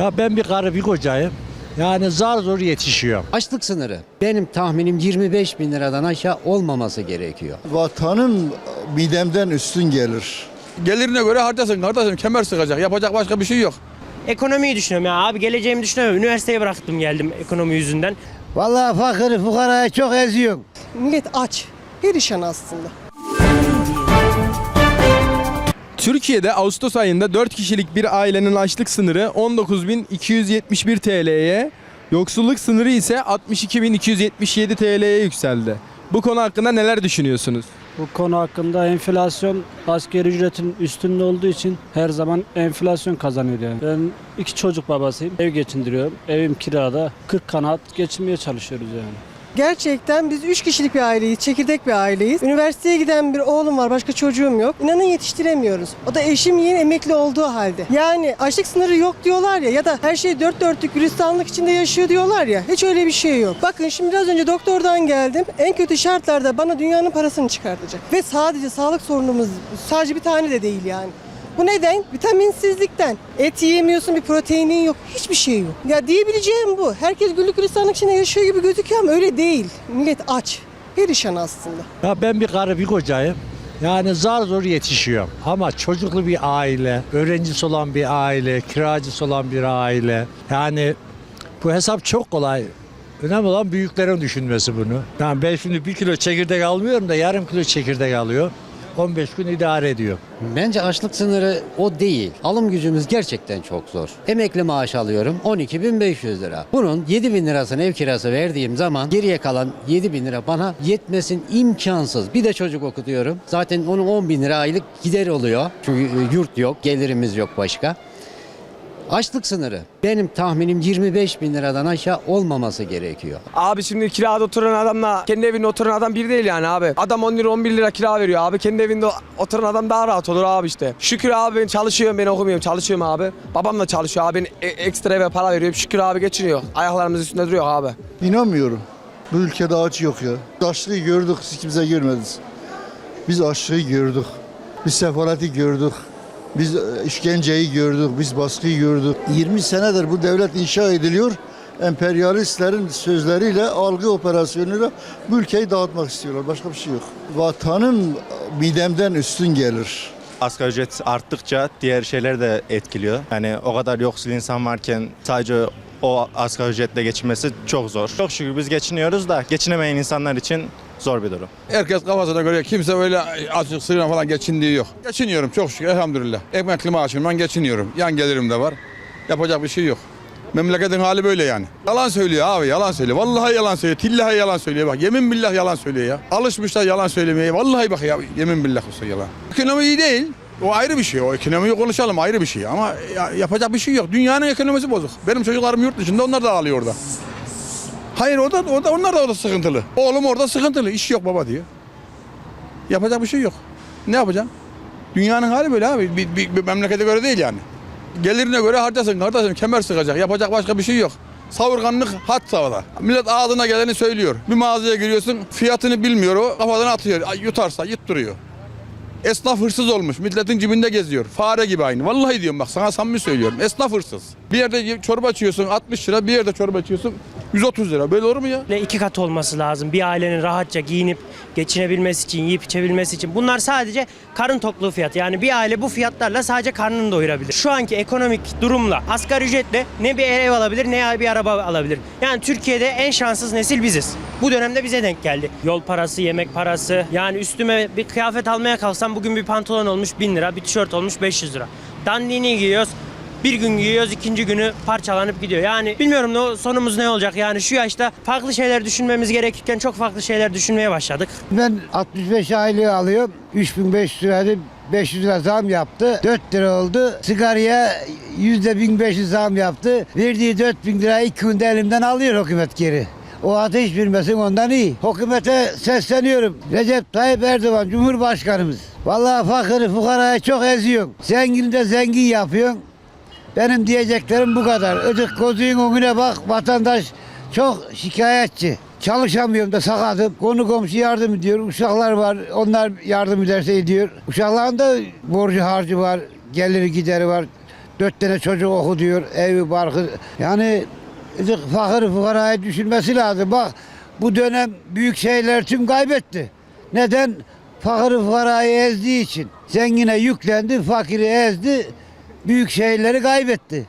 Ya ben bir karı bir kocayım. Yani zar zor yetişiyor. Açlık sınırı benim tahminim 25 bin liradan aşağı olmaması gerekiyor. Vatanın midemden üstün gelir. Gelirine göre harcasın kardeşim kemer sıkacak yapacak başka bir şey yok. Ekonomiyi düşünüyorum ya abi geleceğimi düşünüyorum. Üniversiteyi bıraktım geldim ekonomi yüzünden. Vallahi fakiri fukarayı çok eziyorum. Millet aç. Perişan aslında. Türkiye'de Ağustos ayında 4 kişilik bir ailenin açlık sınırı 19.271 TL'ye, yoksulluk sınırı ise 62.277 TL'ye yükseldi. Bu konu hakkında neler düşünüyorsunuz? Bu konu hakkında enflasyon asgari ücretin üstünde olduğu için her zaman enflasyon kazanıyor yani. Ben iki çocuk babasıyım. Ev geçindiriyorum. Evim kirada. 40 kanat geçinmeye çalışıyoruz yani. Gerçekten biz 3 kişilik bir aileyiz, çekirdek bir aileyiz. Üniversiteye giden bir oğlum var, başka çocuğum yok. İnanın yetiştiremiyoruz. O da eşim yeni emekli olduğu halde. Yani açlık sınırı yok diyorlar ya ya da her şey dört dörtlük gülistanlık içinde yaşıyor diyorlar ya. Hiç öyle bir şey yok. Bakın şimdi biraz önce doktordan geldim. En kötü şartlarda bana dünyanın parasını çıkartacak. Ve sadece sağlık sorunumuz sadece bir tane de değil yani. Bu neden? Vitaminsizlikten. Et yiyemiyorsun, bir proteinin yok. Hiçbir şey yok. Ya diyebileceğim bu. Herkes güllük gülistanlık içinde yaşıyor gibi gözüküyor ama öyle değil. Millet aç. Perişan aslında. Ya ben bir karı bir kocayım. Yani zar zor yetişiyor. Ama çocuklu bir aile, öğrencisi olan bir aile, kiracısı olan bir aile. Yani bu hesap çok kolay. Önemli olan büyüklerin düşünmesi bunu. Yani ben şimdi bir kilo çekirdek almıyorum da yarım kilo çekirdek alıyor. 15 gün idare ediyor. Bence açlık sınırı o değil. Alım gücümüz gerçekten çok zor. Emekli maaş alıyorum 12.500 lira. Bunun 7 bin lirasını ev kirası verdiğim zaman geriye kalan 7 bin lira bana yetmesin imkansız. Bir de çocuk okutuyorum. Zaten onun 10 bin lira aylık gider oluyor. Çünkü e, yurt yok, gelirimiz yok başka. Açlık sınırı benim tahminim 25 bin liradan aşağı olmaması gerekiyor. Abi şimdi kirada oturan adamla kendi evinde oturan adam bir değil yani abi. Adam 10 lira 11 lira kira veriyor abi. Kendi evinde oturan adam daha rahat olur abi işte. Şükür abi ben çalışıyorum ben okumuyorum çalışıyorum abi. Babam da çalışıyor abi ben e- ekstra eve para veriyorum. Şükür abi geçiniyor. Ayaklarımız üstünde duruyor abi. İnanmıyorum. Bu ülkede aç yok ya. Açlığı gördük, siz kimse görmediniz. Biz açlığı gördük. Biz sefaleti gördük. Biz e, işkenceyi gördük, biz baskıyı gördük. 20 senedir bu devlet inşa ediliyor. Emperyalistlerin sözleriyle, algı operasyonuyla bu ülkeyi dağıtmak istiyorlar. Başka bir şey yok. Vatanın midemden üstün gelir. Asgari ücret arttıkça diğer şeyler de etkiliyor. Yani o kadar yoksul insan varken sadece o asgari ücretle geçinmesi çok zor. Çok şükür biz geçiniyoruz da geçinemeyen insanlar için zor bir durum. Herkes kafasına göre kimse öyle açık sırrına falan geçindiği yok. Geçiniyorum çok şükür elhamdülillah. Emekli maaşımdan geçiniyorum. Yan gelirim de var. Yapacak bir şey yok. Memleketin hali böyle yani. Yalan söylüyor abi yalan söylüyor. Vallahi yalan söylüyor. Tillahi yalan söylüyor bak. Yemin billah yalan söylüyor ya. Alışmışlar yalan söylemeye. Vallahi bak ya yemin billah olsa yalan. Ekonomi iyi değil. O ayrı bir şey. O ekonomiyi konuşalım ayrı bir şey. Ama ya- yapacak bir şey yok. Dünyanın ekonomisi bozuk. Benim çocuklarım yurt dışında onlar da ağlıyor orada. Hayır orada, orada onlar da orada sıkıntılı. Oğlum orada sıkıntılı. İş yok baba diyor. Yapacak bir şey yok. Ne yapacaksın? Dünyanın hali böyle abi. Bir, bir, bir memlekete göre değil yani. Gelirine göre harcasın kardeşim. Kemer sıkacak. Yapacak başka bir şey yok. Savurganlık hat savada. Millet ağzına geleni söylüyor. Bir mağazaya giriyorsun fiyatını bilmiyor o kafadan atıyor. Yutarsa yutturuyor. Esnaf hırsız olmuş. Milletin cebinde geziyor. Fare gibi aynı. Vallahi diyorum bak sana samimi söylüyorum. Esnaf hırsız. Bir yerde çorba içiyorsun 60 lira. Bir yerde çorba içiyorsun 130 lira. Böyle olur mu ya? Ne iki kat olması lazım. Bir ailenin rahatça giyinip geçinebilmesi için, yiyip içebilmesi için. Bunlar sadece karın tokluğu fiyatı. Yani bir aile bu fiyatlarla sadece karnını doyurabilir. Şu anki ekonomik durumla asgari ücretle ne bir ev alabilir ne bir araba alabilir. Yani Türkiye'de en şanssız nesil biziz. Bu dönemde bize denk geldi. Yol parası, yemek parası. Yani üstüme bir kıyafet almaya kalksam bugün bir pantolon olmuş 1000 lira, bir tişört olmuş 500 lira. Dandiğini giyiyoruz. Bir gün giyiyoruz, ikinci günü parçalanıp gidiyor. Yani bilmiyorum ne sonumuz ne olacak. Yani şu yaşta farklı şeyler düşünmemiz gerekirken çok farklı şeyler düşünmeye başladık. Ben 65 aylığı alıyorum. 3500 liraydı. 500 lira zam yaptı. 4 lira oldu. Sigaraya yüzde 1500 zam yaptı. Verdiği 4000 lirayı iki günde elimden alıyor hükümet geri. O ateş bilmesin ondan iyi. Hükümete sesleniyorum. Recep Tayyip Erdoğan Cumhurbaşkanımız. Vallahi fakiri fukarayı çok eziyorsun. Zengini de zengin yapıyorsun. Benim diyeceklerim bu kadar. Ödük gözün önüne bak vatandaş çok şikayetçi. Çalışamıyorum da sakatım. Konu komşu yardım ediyor. Uşaklar var. Onlar yardım ederse ediyor. Uşakların da borcu harcı var. Geliri gideri var. Dört tane çocuk oku diyor. Evi barkı. Yani fakir fukarayı düşünmesi lazım. Bak bu dönem büyük şeyler tüm kaybetti. Neden? Fakir fukarayı ezdiği için. Zengine yüklendi, fakiri ezdi. Büyük şeyleri kaybetti.